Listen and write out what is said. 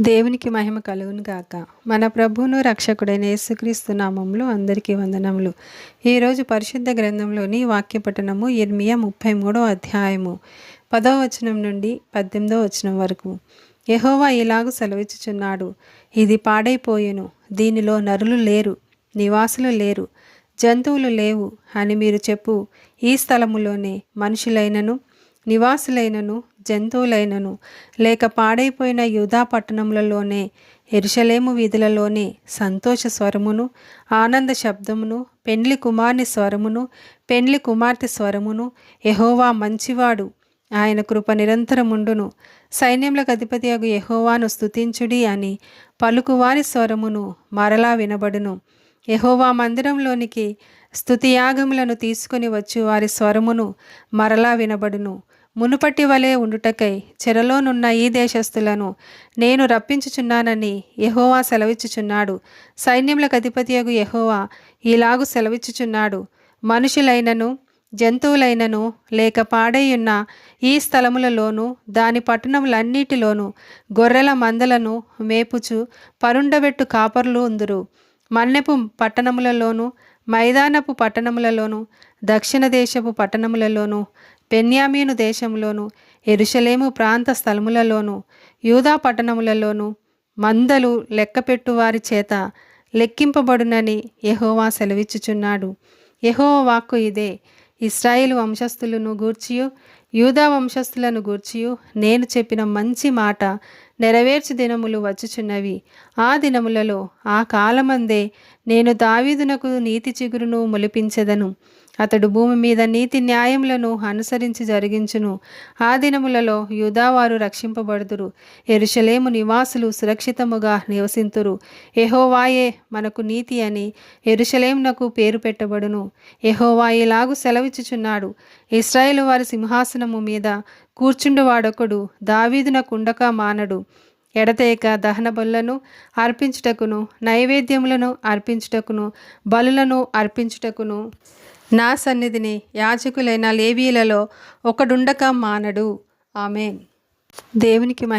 దేవునికి మహిమ కలుగును గాక. మన ప్రభువును రక్షకుడైన యేసుక్రీస్తు నామంలో అందరికీ వందనములు. ఈరోజు పరిశుద్ధ గ్రంథంలోని వాక్య పఠనము ఇర్మియా ముప్పై మూడో అధ్యాయము పదో వచనం నుండి పద్దెనిమిదో వచనం వరకు. యహోవా ఇలాగు సెలవిచ్చుచున్నాడు. ఇది పాడైపోయెను. దీనిలో నరులు లేరు. నివాసులు లేరు. జంతువులు లేవు అని మీరు చెప్పు. ఈ స్థలములోనే మనుషులైనను నివాసులైనను జంతువులైనను లేక పాడైపోయిన యూదా పట్టణములలోనే ఎరుషలేము వీధులలోనే సంతోష స్వరమును ఆనంద శబ్దమును పెండ్లి కుమార్ని స్వరమును పెండ్లి కుమార్తె స్వరమును ఎహోవా మంచివాడు ఆయన కృప నిరంతరముండును. సైన్యములకు అధిపతి అగు ఎహోవాను స్తుతించుడి అని పలుకువారి స్వరమును మరలా వినబడును. యహోవా మందిరంలోనికి స్తుతియాగములను తీసుకుని వచ్చు వారి స్వరమును మరలా వినబడును. మునుపటి వలె ఉండుటకై చెరలోనున్న ఈ దేశస్థులను నేను రప్పించుచున్నానని యహోవా సెలవిచ్చుచున్నాడు. సైన్యములకు అధిపతియగు యహోవా ఇలాగు సెలవిచ్చుచున్నాడు. మనుషులైనను జంతువులైనను లేక పాడైయున్న ఈ స్థలములలోనూ దాని పట్టణములన్నిటిలోనూ గొర్రెల మందలను మేపుచు పరుండబెట్టు కాపర్లు ఉందురు. మన్నెపు పట్టణములలోను మైదానపు పట్టణములలోను దక్షిణ దేశపు పట్టణములలోను బెన్యామీను దేశంలోను ఎరుషలేము ప్రాంత స్థలములలోను యూదా పట్టణములలోను మందలు లెక్కపెట్టు వారి చేత లెక్కింపబడునని యహోవా సెలవిచ్చుచున్నాడు. యహోవా వాక్కు ఇదే. ఇస్రాయేల్ వంశస్థులను గూర్చియు యూదా వంశస్థులను గూర్చియు నేను చెప్పిన మంచి మాట నెరవేర్చు దినములు వచ్చుచున్నవి. ఆ దినములలో ఆ కాలమందే నేను దావీదునకు నీతి చిగురును మొలిపించెదను. అతడు భూమి మీద నీతి న్యాయములను అనుసరించి జరిగించును. ఆ దినములలో యూదావారు రక్షింపబడుదురు. ఎరుషలేము నివాసులు సురక్షితముగా నివసింతురు. ఎహోవాయే మనకు నీతి అని ఎరుషలేమునకు పేరు పెట్టబడును. ఎహోవాయేలాగు సెలవిచ్చుచున్నాడు. ఇస్రాయేల్ వారి సింహాసనము మీద కూర్చుండువాడొకడు దావీదునకుండక మానడు. ఎడతేక దహన బలులను అర్పించుటకును నైవేద్యములను అర్పించుటకును బలులను అర్పించుటకును. నా సన్నిధిని యాజకులైన లేవీలలో ఒకడుండక మానడు. ఆమె దేవునికి మహిమ